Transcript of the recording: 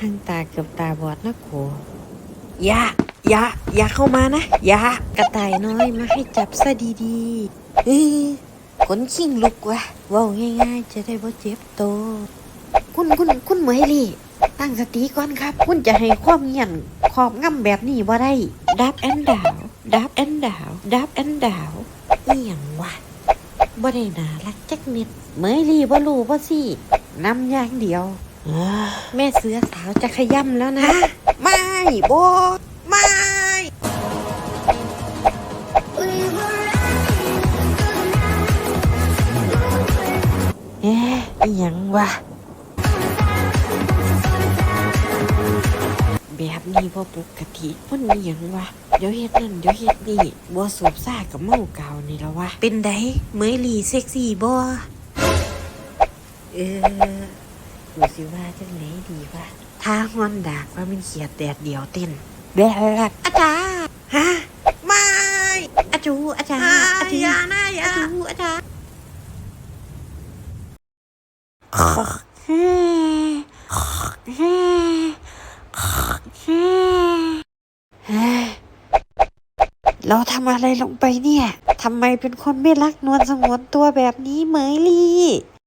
ทางตาเกือบตาบอดนะโกอย่าอย่าอย่าเข้ามานะอย่ากระต่ายน้อยมาให้จับซะดีๆเออขนขิงลุกว่ะว้าง่ายๆ จะได้บ่เจ็บโตวคุณคุณคุณเหมยลี่ ตั้งสติก่อนครับ คุณจะให้ความเงียนขอบง่ำแบบนี้บ่ได้ดับแอนดาวดับแอนดาวดับแอนดาวเอียงวะบ่ได้นารักจักนิดเหมยลี่บ่รู้บ่สินำย่างเดียว แม่เสือสาวจะขย่ำแล้วนะ ไม่โบไม่เอ๊ะอีหยังวะแบบนี้พอปกติมันอีหยังวะ เดี๋ยวเฮ็ดนั่นเดี๋ยวเฮ็ดนี่บัวสูบซ่ากับเมาเก่านี่แล้ววะ เป็นไดเมยหลีเซ็กซี่บ่เออ ดูสิว่าจังไหนดีวะถ้าฮอนดากว่ามันเขียดแดดเดียวเต้นแดดอาจารย์ฮะไม่อาจูอาจารย์อาจูอย่านะอย่าอาจูอาจารย์เราทำอะไรลงไปเนี่ยทำไมเป็นคนไม่รักนวลสงวนตัวแบบนี้เหมยลี่